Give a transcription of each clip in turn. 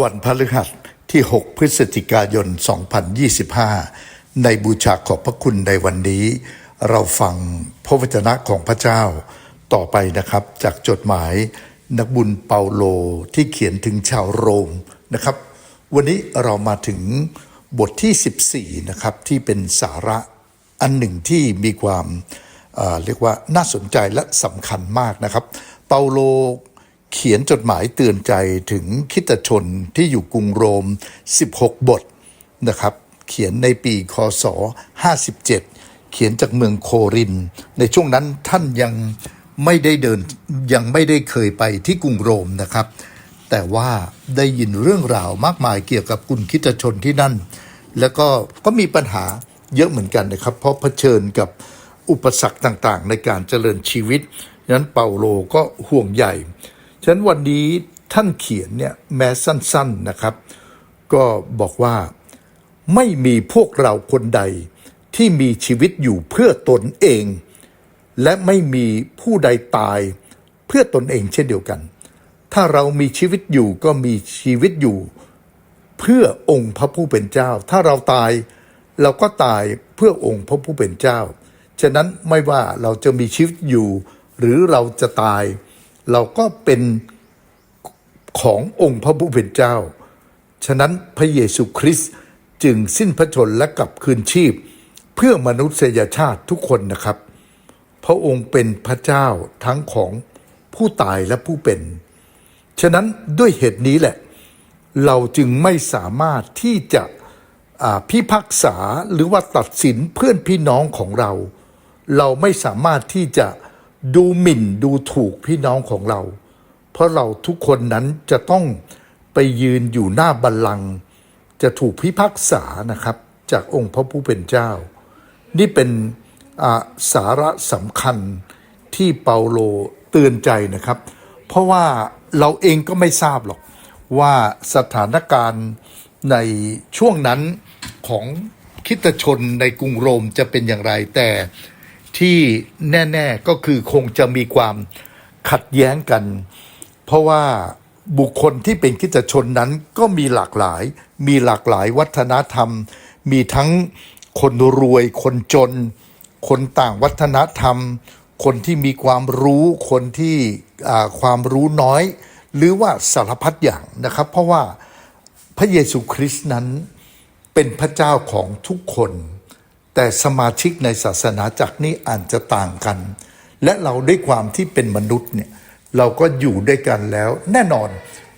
วันพฤหัสที่ 6 พฤศจิกายน 2025 ในบูชาขอบพระคุณในวันนี้ เราฟังพระวจนะของพระเจ้าต่อไปนะครับ จากจดหมายนักบุญเปาโลที่เขียนถึงชาวโรมนะครับ วันนี้เรามาถึงบทที่ 14 นะครับที่เป็นสาระอันหนึ่งที่มีความเอ่อเรียกว่าน่าสนใจและสำคัญมากนะครับ เปาโล เขียนจดหมายเตือนใจถึงคริดชนที่อยู่กรุงโรม 16 บทนะครับ เขียนในปีคศ 57 เขียนจากเมืองโคริน ในช่วงนั้นท่านยังไม่ได้เดินยังไม่ได้เคยไปที่กรุงโรมนะครับ แต่ว่าได้ยินเรื่องราวมากมายเกี่ยวกับกลุ่มคริดชนที่นั่น แล้วก็ก็มีปัญหาเยอะเหมือนกันนะครับ เพราะเผชิญกับอุปสรรคต่างๆ ในการเจริญชีวิตนั้นเปาโลก็ห่วงใหญ่ ฉะนั้นวันนี้ท่านเขียนเนี่ยแม้สั้นๆนะครับ ก็บอกว่าไม่มีพวกเราคนใดที่มีชีวิตอยู่เพื่อตนเอง และไม่มีผู้ใดตายเพื่อตนเองเช่นเดียวกัน ถ้าเรามีชีวิตอยู่ก็มีชีวิตอยู่ เพื่อองค์พระผู้เป็นเจ้า ถ้าเราตายเราก็ตายเพื่อองค์พระผู้เป็นเจ้า ฉะนั้นไม่ว่าเราจะมีชีวิตอยู่ หรือเราจะตาย เราก็เป็นขององค์พระผู้เป็นเจ้า ฉะนั้นพระเยซูคริสต์จึงสิ้นพระชนและกลับคืนชีพ เพื่อมนุษยชาติทุกคนนะครับ พระองค์เป็นพระเจ้าทั้งของผู้ตายและผู้เป็น ฉะนั้นด้วยเหตุนี้แหละ เราจึงไม่สามารถที่จะพิพากษาหรือว่าตัดสินเพื่อนพี่น้องของเรา เราไม่สามารถที่จะ ดูหมิ่นดูถูกพี่น้องของเรา เพราะเราทุกคนนั้นจะต้องไปยืนอยู่หน้าบัลลังก์จะถูกพิพากษานะครับ จากองค์พระผู้เป็นเจ้า นี่เป็นอ่าสาระสำคัญที่เปาโลเตือนใจนะครับ เพราะว่าเราเองก็ไม่ทราบหรอกว่าสถานการณ์ในช่วงนั้นของคริดชนในกรุงโรมจะเป็นอย่างไรแต่ ที่แน่ๆก็คือคงจะมีความขัดแย้งกัน เพราะว่าบุคคลที่เป็นคริสตชนนั้นก็มีหลากหลาย มีหลากหลายวัฒนธรรม มีทั้งคนรวย คนจน คนต่างวัฒนธรรม คนที่มีความรู้คนที่ความรู้น้อย หรือว่าสารพัดอย่างนะครับ เพราะว่าพระเยซูคริสต์นั้นเป็นพระเจ้าของทุกคน แต่สมาชิกในศาสนาจักรนี้อาจจะต่างกัน และเราด้วยความที่เป็นมนุษย์เนี่ยเราก็อยู่ด้วยกันแล้ว แน่นอน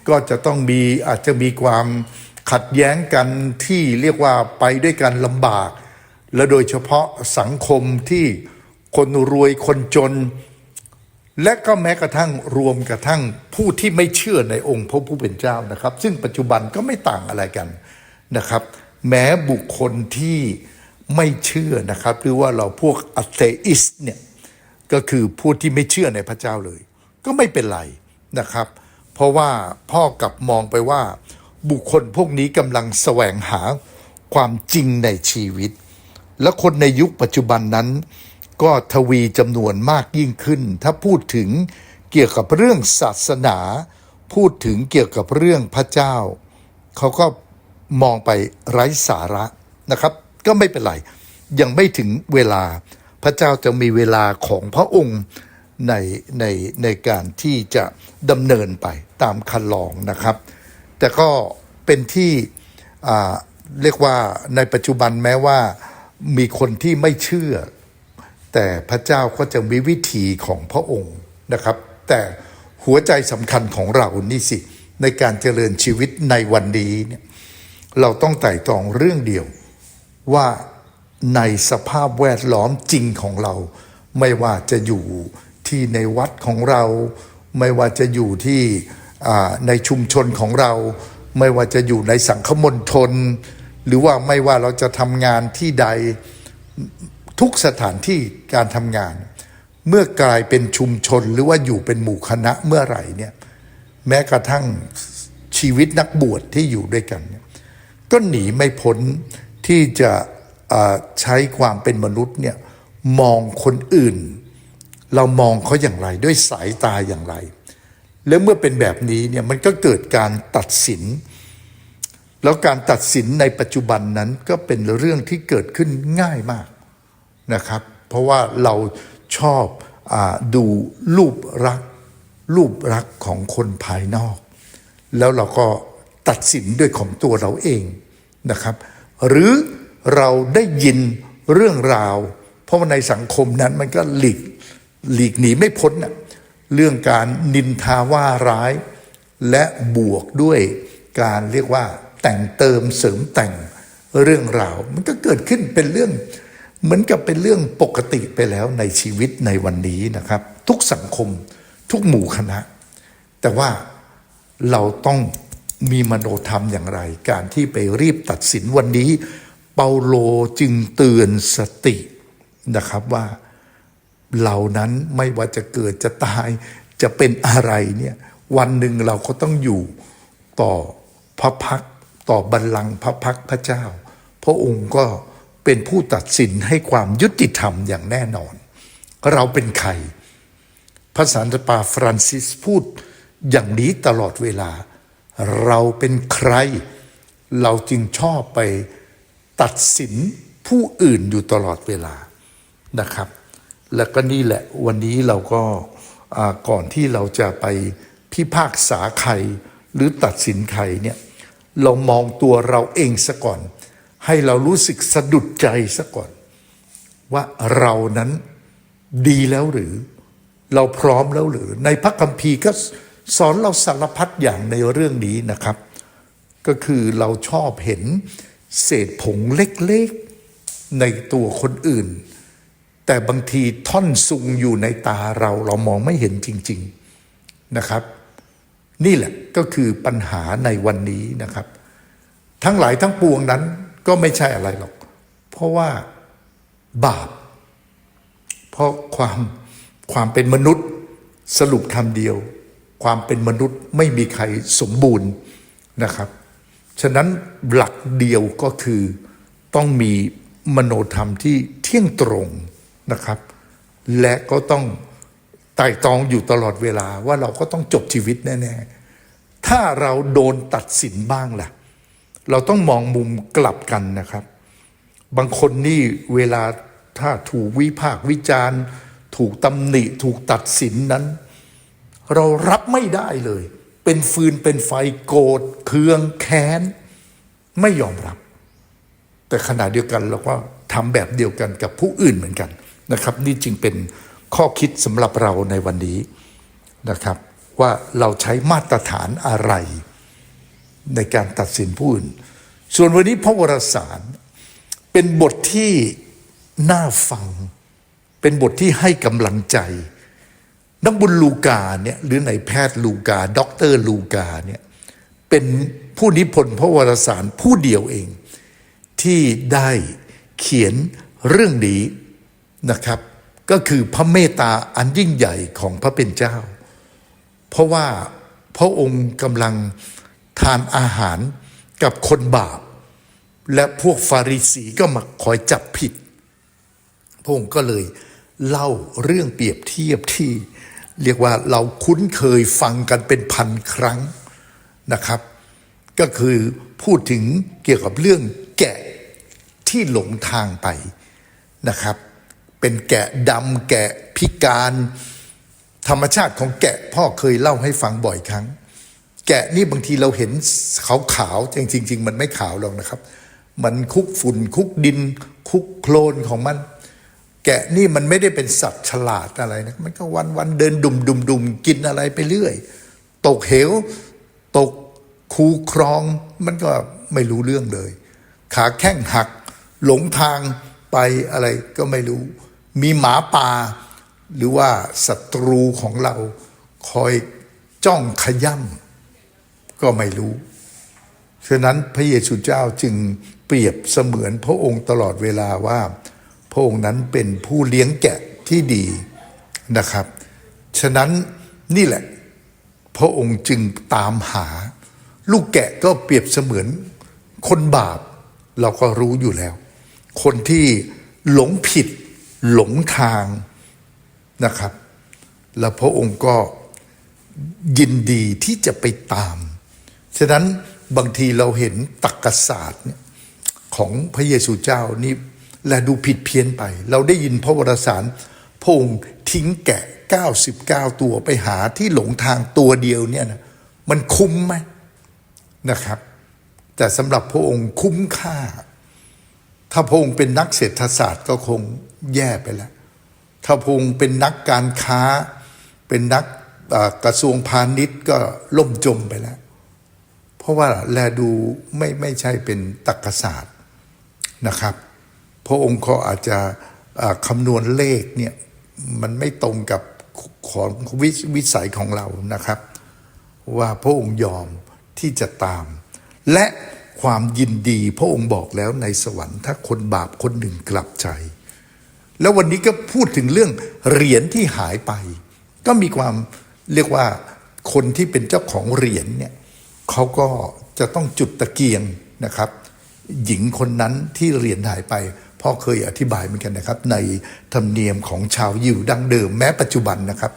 ก็จะต้องมีอาจจะมีความขัดแย้งกันที่เรียกว่าไปด้วยกันลำบาก และโดยเฉพาะสังคมที่คนรวยคนจน และก็แม้กระทั่งรวมกระทั่งผู้ที่ไม่เชื่อในองค์พระผู้เป็นเจ้านะครับ ซึ่งปัจจุบันก็ไม่ต่างอะไรกันนะครับ แม้บุคคลที่ ไม่เชื่อนะครับ หรือว่าเราพวกอเทอิสเนี่ยก็คือผู้ที่ไม่เชื่อในพระเจ้าเลย ก็ไม่เป็นไรนะครับ เพราะว่าพ่อกลับมองไปว่า บุคคลพวกนี้กำลังแสวงหาความจริงในชีวิต และคนในยุคปัจจุบันนั้น ก็ทวีจำนวนมากยิ่งขึ้น ถ้าพูดถึงเกี่ยวกับเรื่องศาสนา พูดถึงเกี่ยวกับเรื่องพระเจ้า เขาก็มองไปไร้สาระนะครับ ก็ไม่เป็นไร ยังไม่ถึงเวลา พระเจ้าจะมีเวลาของพระองค์ในในในการที่จะดำเนินไปตามคันลองนะครับ แต่ก็เป็นที่เรียกว่าในปัจจุบันแม้ว่ามีคนที่ไม่เชื่อ แต่พระเจ้าก็จะมีวิธีของพระองค์นะครับ แต่หัวใจสำคัญของเรานี่สิ ในการเจริญชีวิตในวันนี้เนี่ยเราต้องไต่ตองเรื่องเดียว ว่าในสภาพแวดล้อมจริงของเรา ไม่ว่าจะอยู่ที่ในวัดของเรา ไม่ว่าจะอยู่ที่ในชุมชนของเรา ไม่ว่าจะอยู่ในสังคมณฑลหรือว่าไม่ว่าเราจะทำงานที่ใดทุกสถานที่การทำงาน เมื่อกลายเป็นชุมชนหรือว่าอยู่เป็นหมู่คณะเมื่อไหร่เนี่ยแม้กระทั่งชีวิตนักบวชที่อยู่ด้วยกันนก็หนีไม่พ้น ที่จะใช้ความเป็นมนุษย์เนี่ยมองคนอื่น เรามองเขาอย่างไรด้วยสายตาอย่างไร แล้วเมื่อเป็นแบบนี้เนี่ยมันก็เกิดการตัดสิน แล้วการตัดสินในปัจจุบันนั้นก็เป็นเรื่องที่เกิดขึ้นง่ายมากนะครับ เพราะว่าเราชอบอดูรูปรักษรูปรักของคนภายนอก แล้วเราก็ตัดสินด้วยของตัวเราเองนะครับ หรือเราได้ยินเรื่องราว เพราะว่าในสังคมนั้นมันก็หลีกหลีกหนีไม่พ้นน่ะเรื่องการนินทาว่าร้าย และบวกด้วยการเรียกว่าแต่งเติมเสริมแต่งเรื่องราว มันก็เกิดขึ้นเป็นเรื่อง เหมือนกับเป็นเรื่องปกติไปแล้วในชีวิตในวันนี้นะครับ ทุกสังคมทุกหมู่คณะ แต่ว่าเราต้อง มีมโนธรรมอย่างไร การที่ไปรีบตัดสินวันนี้ เปาโลจึงเตือนสตินะครับว่าเรานั้นไม่ว่าจะเกิดจะตายจะเป็นอะไรเนี่ยวันหนึ่งเราก็ต้องอยู่ต่อพระพักต่อบัลลังก์พระพักพระเจ้า พระองค์ก็เป็นผู้ตัดสินให้ความยุติธรรมอย่างแน่นอน เราเป็นใครพระสันตปาฟรานซิสพูดอย่างนี้ตลอดเวลา เราเป็นใคร เราจึงชอบไปตัดสินผู้อื่นอยู่ตลอดเวลานะครับ แล้วก็นี่แหละวันนี้เราก็ก่อนที่เราจะไปพิพากษาใครหรือตัดสินใครเนี่ยเรามองตัวเราเองซะก่อน ให้เรารู้สึกสะดุดใจซะก่อน ว่าเรานั้นดีแล้วหรือ เราพร้อมแล้วหรือ ในพระคัมภีร์ก็ สอนเราสารพัดอย่างในเรื่องนี้นะครับ ก็คือเราชอบเห็นเศษผงเล็กๆในตัวคนอื่น แต่บางทีท่อนซุงอยู่ในตาเราเรามองไม่เห็นจริง ๆนะครับ นี่แหละก็คือปัญหาในวันนี้นะครับ ทั้งหลายทั้งปวงนั้นก็ไม่ใช่อะไรหรอก เพราะว่าบาป เพราะความความเป็นมนุษย์สรุปคำเดียว ความเป็นมนุษย์ไม่มีใครสมบูรณ์นะครับ ฉะนั้นหลักเดียวก็คือต้องมีมโนธรรมที่เที่ยงตรงนะครับ และก็ต้องไต่ตองอยู่ตลอดเวลาว่าเราก็ต้องจบชีวิตแน่ ๆ ถ้าเราโดนตัดสินบ้างล่ะ เราต้องมองมุมกลับกันนะครับ บางคนนี่เวลาถ้าถูกวิพากษ์วิจารณ์ ถูกตำหนิ ถูกตัดสินนั้น เรารับไม่ได้เลย เป็นฟืนเป็นไฟโกรธเคืองแค้น ไม่ยอมรับ แต่ขณะเดียวกันเราก็ทำแบบเดียวกันกับผู้อื่นเหมือนกันนะครับ นี่จึงเป็นข้อคิดสำหรับเราในวันนี้นะครับ ว่าเราใช้มาตรฐานอะไร ในการตัดสินผู้อื่น ส่วนวันนี้พระวรสาร เป็นบทที่น่าฟัง เป็นบทที่ให้กำลังใจ นักบุญลูกาเนี่ยหรือในแพทย์ลูกาด็อกเตอร์ลูกาเนี่ยเป็นผู้นิพนธ์พระวรสารผู้เดียวเอง ที่ได้เขียนเรื่องนี้นะครับ ก็คือพระเมตตาอันยิ่งใหญ่ของพระเป็นเจ้า เพราะว่าพระองค์กำลังทานอาหารกับคนบาป และพวกฟาริสีก็มาคอยจับผิด พระองค์ก็เลยเล่าเรื่องเปรียบเทียบที่ เรียกว่าเราคุ้นเคยฟังกันเป็นพันครั้งนะครับ ก็คือพูดถึงเกี่ยวกับเรื่องแกะที่หลงทางไปนะครับ เป็นแกะดำแกะพิการธรรมชาติของแกะพ่อเคยเล่าให้ฟังบ่อยครั้ง แกะนี่บางทีเราเห็นขาวขาวๆจริงๆมันไม่ขาวหรอกนะครับ มันคุกฝุ่นคุกดินคุกโคลนของมัน แกะนี่มันไม่ได้เป็นสัตว์ฉลาดอะไรนะมันก็วันวันเดินดุมดุมดุมกินอะไรไปเรื่อย ตกเหว ตกคูครอง มันก็ไม่รู้เรื่องเลย ขาแข้งหัก หลงทางไปอะไรก็ไม่รู้ มีหมาป่า หรือว่าศัตรูของเรา คอยจ้องขย่ำก็ไม่รู้ฉะนั้นพระเยซูเจ้าจึงเปรียบเสมือนพระองค์ตลอดเวลาว่า พระองค์นั้นเป็นผู้เลี้ยงแกะที่ดีนะครับ ฉะนั้นนี่แหละ พระองค์จึงตามหา ลูกแกะก็เปรียบเสมือนคนบาปเราก็รู้อยู่แล้ว คนที่หลงผิดหลงทางนะครับ แล้วพระองค์ก็ยินดีที่จะไปตาม ฉะนั้นบางทีเราเห็นตรรกศาสตร์เนี่ยของพระเยซูเจ้านี่ และดูผิดเพี้ยนไป เราได้ยินพระวรสารพงค์ทิ้งแกะ 99 ตัวไปหาที่หลงทางตัวเดียวเนี่ยนะมันคุ้มไหมนะครับ แต่สำหรับพระองค์คุ้มค่า ถ้าพระองค์เป็นนักเศรษฐศาสตร์ก็คงแย่ไปแล้ว ถ้าพระองค์เป็นนักการค้า เป็นนักกระทรวงพาณิชย์ก็ล่มจมไปแล้ว เพราะว่าแลดูไม่ไม่ใช่เป็นตรรกศาสตร์นะครับ พระองค์เขาอาจจะอ่าคำนวณเลขเนี่ยมันไม่ตรงกับของววิสัยของเรานะครับ ว่าพระองค์ยอมที่จะตาม และความยินดีพระองค์บอกแล้วในสวรรค์ถ้าคนบาปคนหนึ่งกลับใจ แล้ววันนี้ก็พูดถึงเรื่องเหรียญที่หายไป ก็มีความเรียกว่าคนที่เป็นเจ้าของเหรียญเนี่ยเขาก็จะต้องจุดตะเกียงนะครับ หญิงคนนั้นที่เหรียญหายไป พ่อเคยอธิบายเหมือนกันนะครับ ในธรรมเนียมของชาวยิวดั้งเดิมแม้ปัจจุบันนะครับ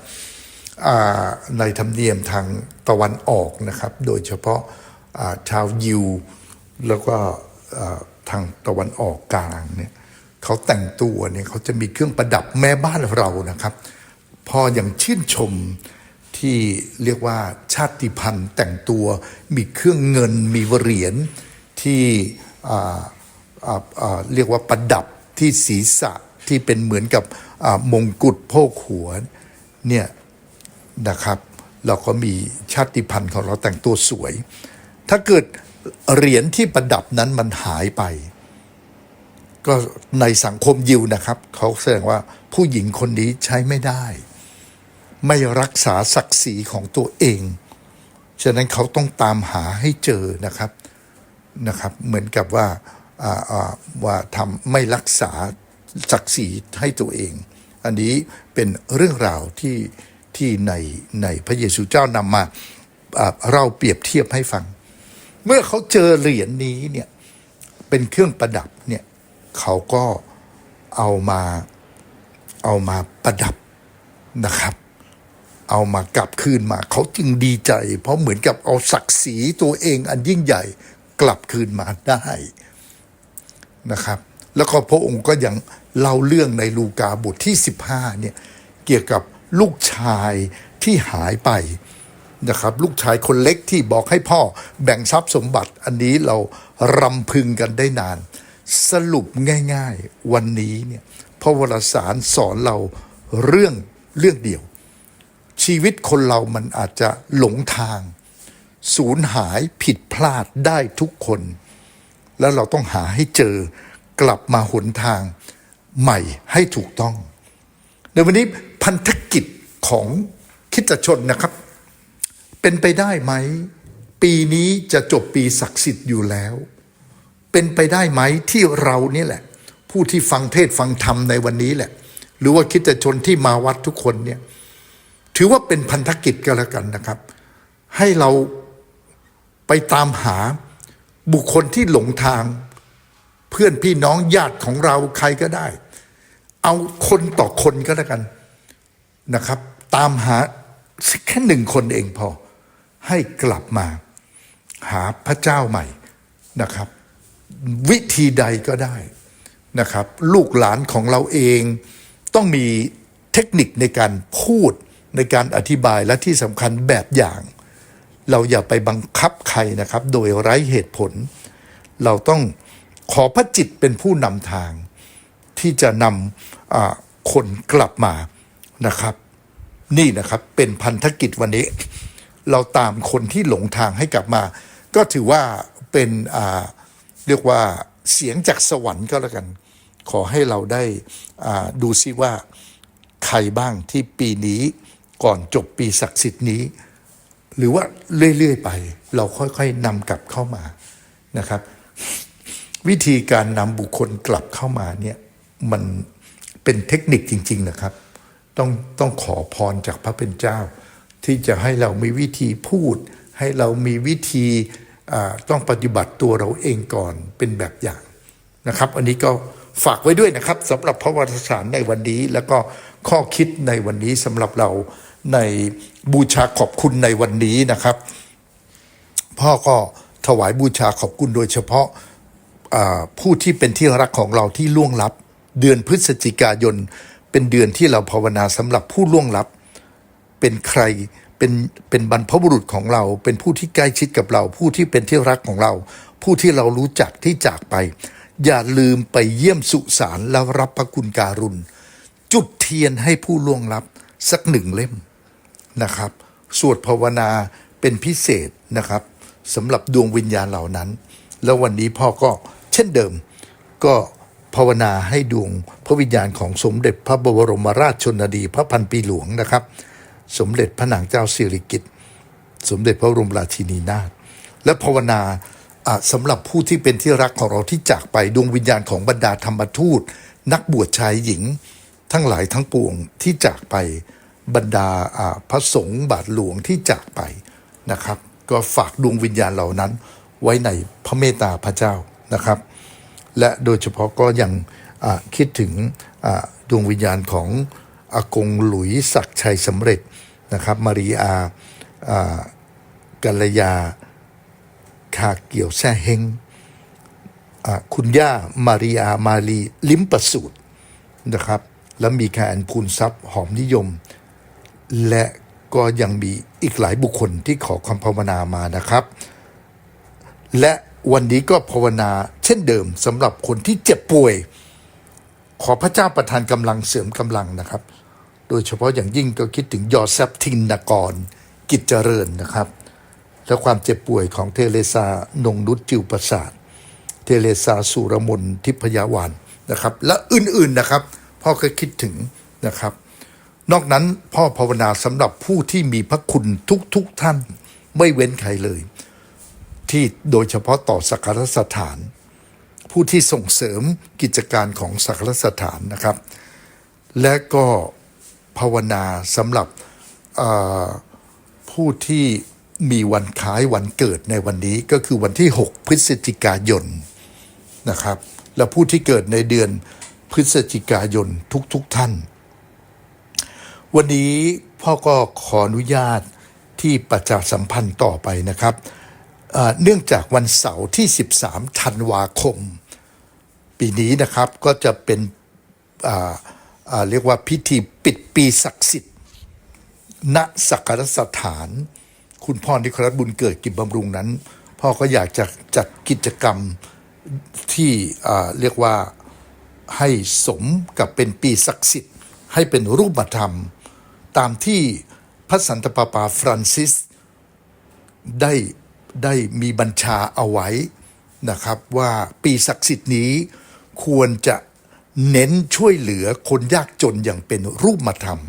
ในธรรมเนียมทางตะวันออกนะครับ โดยเฉพาะาชาวยิว แล้วก็ทางตะวันออกกลางเนี่ยเขาแต่งตัวเนี่ยเขาจะมีเครื่องประดับแม่บ้านเรานะครับพออย่างชื่นชมที่เรียกว่าชาติพันธุ์แต่งตัวมีเครื่องเงินมีเหรียญที่ เรียกว่าประดับที่ศีรษะที่เป็นเหมือนกับมงกุฎโพกหัวเนี่ยนะครับเราก็มีชาติพันธุ์ของเราแต่งตัวสวย ถ้าเกิดเหรียญที่ประดับนั้นมันหายไป ก็ในสังคมยิวนะครับเขาแสดงว่าผู้หญิงคนนี้ใช้ไม่ได้ ไม่รักษาศักดิ์ศรีของตัวเอง ฉะนั้นเขาต้องตามหาให้เจอนะครับนะครับ เหมือนกับว่า ว่าทำไม่รักษาศักดิ์ศรีให้ตัวเอง อันนี้เป็นเรื่องราวที่ที่ในในพระเยซูเจ้านำมาเราเปรียบเทียบให้ฟัง เมื่อเขาเจอเหรียญนี้เนี่ยเป็นเครื่องประดับเนี่ยเขาก็เอามาเอามาประดับนะครับ เอามากลับคืนมา เขาจึงดีใจ เพราะเหมือนกับเอาศักดิ์ศรีตัวเองอันยิ่งใหญ่กลับคืนมาได้ นะครับ แล้วก็พระองค์ก็ยังเล่าเรื่องในลูกาบทที่ 15เนี่ยเกี่ยวกับลูกชายที่หายไปนะครับลูกชายคนเล็กที่บอกให้พ่อแบ่งทรัพย์สมบัติอันนี้เรารำพึงกันได้นาน สรุปง่ายๆ วันนี้เนี่ยพระวรสารสอนเราเรื่องเรื่องเดียว ชีวิตคนเรามันอาจจะหลงทาง สูญหายผิดพลาดได้ทุกคน แล้วเราต้องหาให้เจอกลับมาหนทางใหม่ให้ถูกต้อง ในวันนี้พันธกิจของคิดชนนะครับ เป็นไปได้ไหม ปีนี้จะจบปีศักดิ์สิทธิ์อยู่แล้ว เป็นไปได้ไหมที่เรานี่แหละ ผู้ที่ฟังเทศฟังธรรมในวันนี้แหละ หรือว่าคิดชนที่มาวัดทุกคนเนี่ยถือว่าเป็นพันธกิจก็แล้วกันนะครับ ให้เราไปตามหา บุคคลที่หลงทาง เพื่อนพี่น้องญาติของเราใครก็ได้ เอาคนต่อคนก็แล้วกันนะครับ ตามหาแค่หนึ่งคนเองพอ ให้กลับมา หาพระเจ้าใหม่นะครับ วิธีใดก็ได้นะครับ ลูกหลานของเราเองต้องมีเทคนิคในการพูดในการอธิบายและที่สำคัญแบบอย่าง เราอย่าไปบังคับใครนะครับ โดยไร้เหตุผล เราต้องขอพระจิตเป็นผู้นำทาง ที่จะนำคนกลับมานะครับ นี่นะครับเป็นพันธกิจวันนี้ เราตามคนที่หลงทางให้กลับมา ก็ถือว่าเป็นเรียกว่าเสียงจากสวรรค์ก็แล้วกัน ขอให้เราได้ดูซิว่าใครบ้างที่ปีนี้ก่อนจบปีศักดิ์สิทธิ์นี้ หรือว่าเรื่อยๆไป เราค่อยๆนำกลับเข้ามานะครับ วิธีการนำบุคคลกลับเข้ามาเนี่ยมันเป็นเทคนิคจริง ๆนะครับ ต้องต้องขอพรจากพระเป็นเจ้า ที่จะให้เรามีวิธีพูด ให้เรามีวิธีต้องปฏิบัติตัวเราเองก่อนเป็นแบบอย่างนะครับ อันนี้ก็ฝากไว้ด้วยนะครับสำหรับพระวรสารในวันนี้ แล้วก็ข้อคิดในวันนี้สำหรับเรา ในบูชาขอบคุณในวันนี้นะครับ พ่อก็ถวายบูชาขอบคุณโดยเฉพาะผู้ที่เป็นที่รักของเราที่ล่วงลับ เดือนพฤศจิกายน เป็นเดือนที่เราภาวนาสำหรับผู้ล่วงลับ เป็นใครเป็นเป็นบรรพบุรุษของเรา เป็นผู้ที่ใกล้ชิดกับเรา ผู้ที่เป็นที่รักของเรา ผู้ที่เรารู้จักที่จากไป อย่าลืมไปเยี่ยมสุสานแล้วรับพระคุณการุณ จุดเทียนให้ผู้ล่วงลับสักหนึ่งเล่ม นะครับ สวดภาวนาเป็นพิเศษนะครับสำหรับดวงวิญญาณเหล่านั้น แล้ววันนี้พ่อก็เช่นเดิมก็ภาวนาให้ดวงพระวิญญาณของสมเด็จพระบรมราชชนนีพระพันปีหลวงนะครับ สมเด็จพระนางเจ้าสิริกิติ์สมเด็จพระบรมราชินีนาถและภาวนาอ่าสำหรับผู้ที่เป็นที่รักของเราที่จากไปดวงวิญญาณของบรรดาธรรมทูต นักบวชชายหญิง ทั้งหลายทั้งปวงที่จากไป บรรดาพระสงฆ์บาทหลวงที่จากไปนะครับ ก็ฝากดวงวิญญาณเหล่านั้น ไว้ในพระเมตตาพระเจ้านะครับ และโดยเฉพาะก็ยังคิดถึงดวงวิญญาณของอากงหลุยศักชัยสำเร็จนะครับมารีอาอ่ากัลยาคาเกี่ยวแซ่เฮงคุณย่ามาริอามาลีลิมประสูตรนะครับ แล้วมีแคนพูนทรัพย์หอมนิยม และก็ยังมีอีกหลายบุคคลที่ขอความภาวนามานะครับ และวันนี้ก็ภาวนาเช่นเดิมสำหรับคนที่เจ็บป่วย ขอพระเจ้าประทานกำลังเสริมกำลังนะครับ โดยเฉพาะอย่างยิ่งก็คิดถึงยอแซฟทินนกร กิจเจริญนะครับ และความเจ็บป่วยของเทเลซานงนุชจิวประสาท เทเลซาสุรมนทิพยาวานนะครับ และอื่นๆนะครับพ่อก็คิดถึงนะครับ นอกนั้นพ่อภาวนาสำหรับผู้ที่มีพระคุณทุกๆทท่านไม่เว้นใครเลย ที่โดยเฉพาะต่อสักการสถาน ผู้ที่ส่งเสริมกิจการของสักการสถานนะครับ และก็ภาวนาสำหรับผู้ที่มีวันคล้ายวันเกิดในวันนี้ก็คือวันที่ 6 พฤศจิกายนนะครับ และผู้ที่เกิดในเดือนพฤศจิกายนทุกๆทท่าน วันนี้พ่อก็ขออนุญาตที่ประชาสัมพันธ์ต่อไปนะครับ เนื่องจากวันเสาร์ที่ 13 ธันวาคม ปีนี้นะครับก็จะเป็นเรียกว่าพิธีปิดปีศักดิ์สิทธิ์ ณสักการสถาน คุณพ่อนิครัตบุญเกิดกิจบำรุงนั้น พ่อก็อยากจะจัดกิจกรรมที่เรียกว่าให้สมกับเป็นปีศักดิ์สิทธิ์ ให้เป็นรูปธรรม ตามที่พระสันตะปาปาฟรานซิสได้ได้มีบัญชาเอาไว้นะครับว่าปีศักดิ์สิทธิ์นี้ควรจะเน้นช่วยเหลือคนยากจนอย่างเป็นรูปธรรม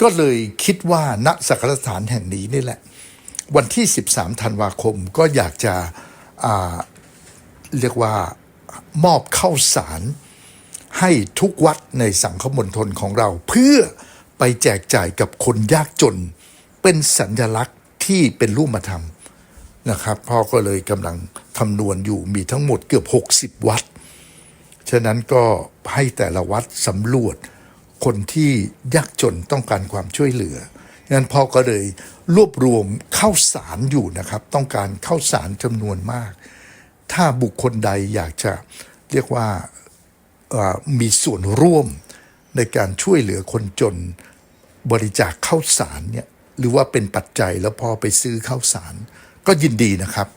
ก็เลยคิดว่าณสักการสถานแห่งนี้นี่แหละ วันที่ 13 ธันวาคมก็อยากจะาเรียกว่ามอบเข้าสารให้ทุกวัดในสังคมณฑลของเรา เพื่อ ไปแจกจ่ายกับคนยากจน เป็นสัญลักษณ์ที่เป็นรูปธรรมนะครับพ่อก็เลยกำลังคำนวณอยู่มีทั้งหมดเกือบ 60 วัด ฉะนั้นก็ให้แต่ละวัดสำรวจคนที่ยากจนต้องการความช่วยเหลือฉะนั้นพ่อก็เลยรวบรวมข้าวสารอยู่นะครับ ต้องการข้าวสารจำนวนมาก ถ้าบุคคลใดอยากจะเรียกว่ามีส่วนร่วม ในการช่วยเหลือคนจนบริจาคข้าวสารเนี่ยหรือว่าเป็นปัจจัยแล้วพอไปซื้อข้าวสาร ก็ยินดีนะครับ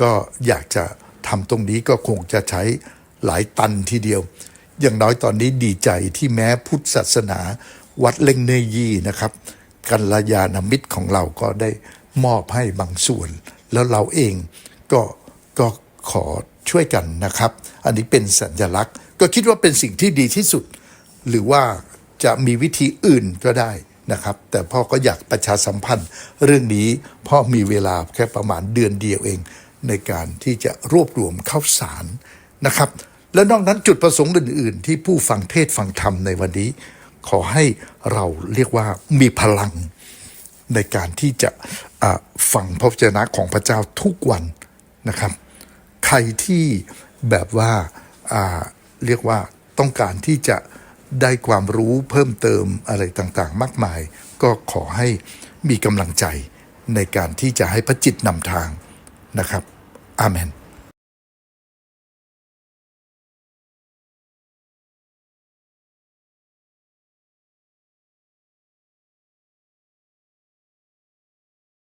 ก็อยากจะทำตรงนี้ก็คงจะใช้หลายตันทีเดียว อย่างน้อยตอนนี้ดีใจที่แม้พุทธศาสนาวัดเล่งเนยีนะครับ กัลยาณมิตรของเราก็ได้มอบให้บางส่วน แล้วเราเองก็ก็ขอช่วยกันนะครับ อันนี้เป็นสัญลักษณ์ ก็คิดว่าเป็นสิ่งที่ดีที่สุด หรือว่าจะมีวิธีอื่นก็ได้นะครับ แต่พ่อก็อยากประชาสัมพันธ์ เรื่องนี้พ่อมีเวลาแค่ประมาณเดือนเดียวเอง ในการที่จะรวบรวมข้าวสารนะครับ และนอกนั้นจุดประสงค์อื่น ๆ ที่ผู้ฟังเทศฟังธรรมในวันนี้ ขอให้เราเรียกว่ามีพลังในการที่จะอ่าฟังพระวจนะของพระเจ้าทุกวันนะครับ ใครที่แบบว่าอ่าเรียกว่าต้องการที่จะ ได้ความรู้เพิ่มเติมอะไรต่างๆ มากมาย ก็ขอให้มีกำลังใจในการที่จะให้พระจิตนำทางนะครับ อาเมน